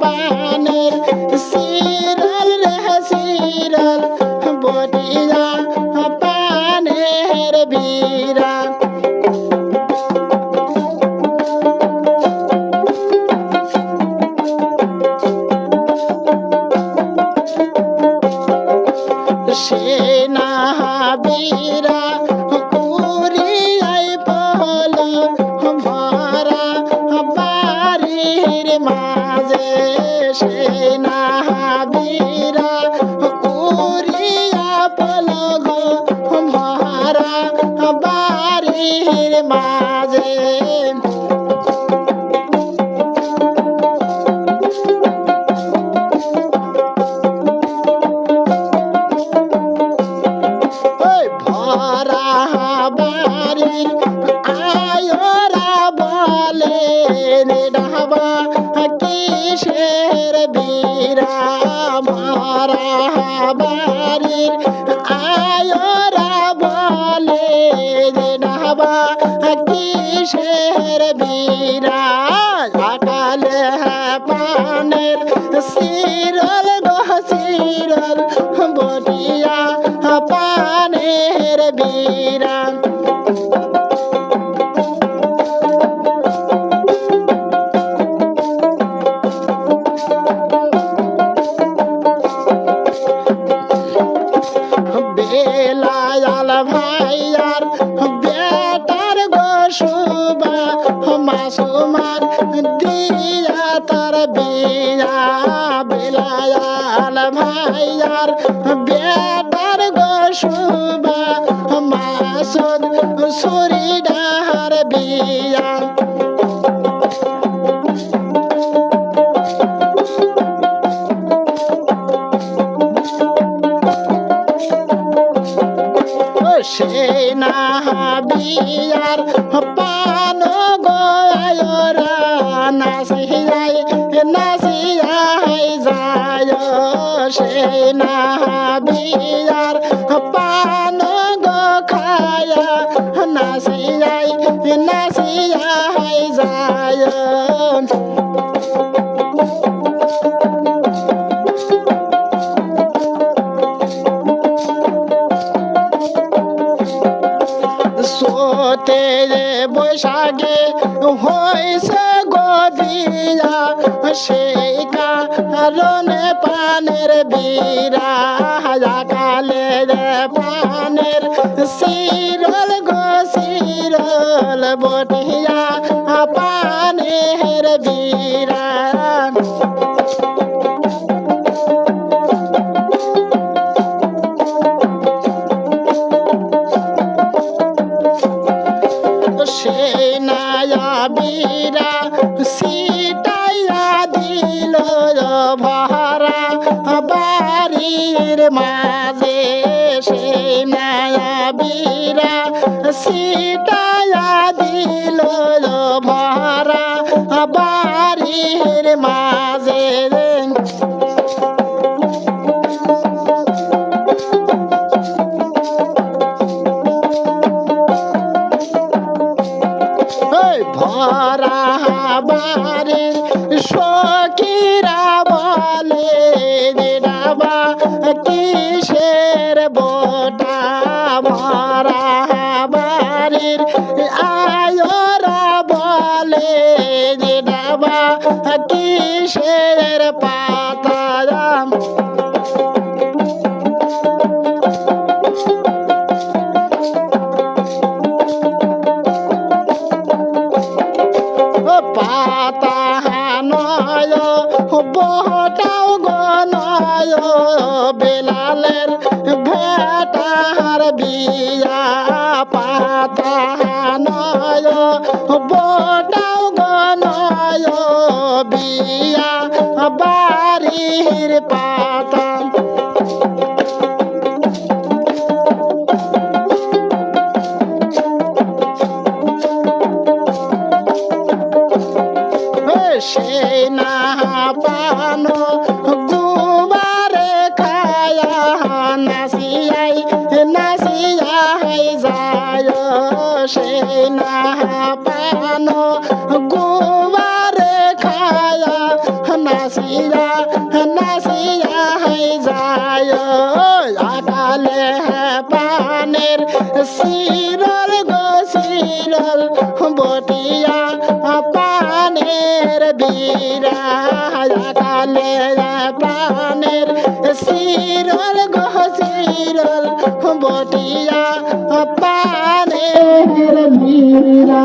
পানের সিরল কিসের বীরা? ভরা বাড়ির আয়রা বলে রে ডাবা কিসের বীরা সকালে পানের সিরল বসিরল বটিয়া পানের বীরা। বেলায়াল ভাইয়ার বেটার গোসুবা মাসুমার দিয়া তার বিয়া। বেলায়াল ভাইয়ার বেটার গোসুবা মাসুদ সুরিডার বিয়া। সেনা বিয়ার পান গয়রা নাসিয়াই নাসিয়াই যায় সেনা বিয়ার পান গো খায়া নাসিয়াই নাসিয়াই যায়। সোতে রে বৈশাখে হয়েছে গদিয়া সেই কারণে পানের বীরা কালে রে পানের শিরল গো শিরল বটিয়া পানের বীরা নায়া বীরা সিটাইয়া দিল ভরা বাড়ির মাঝে সেই নায়া বীরা দিল ভরা বাড়ির মাঝে বাড়ি সকিরা বলে রে ডাবা কিসের বোটা? মারা বাড়ির আয়রা বলে রে কিসের পাতা পাতা নয় বহটাও গনয় বেলালের ভেটার বিয়া পাতা নয় বটাও গনয় বিয়া বাড়ির পাতা না পানো গুবারে খায়া নাসিয়াই নাসিয়াই যায় না পানো গুবারে খায়া নাসিয়া নাসিয়া যায়। পানের শিরল পানের বীরা আকালে পানের শিরল গহ শিরল বটিয়া পানের বীরা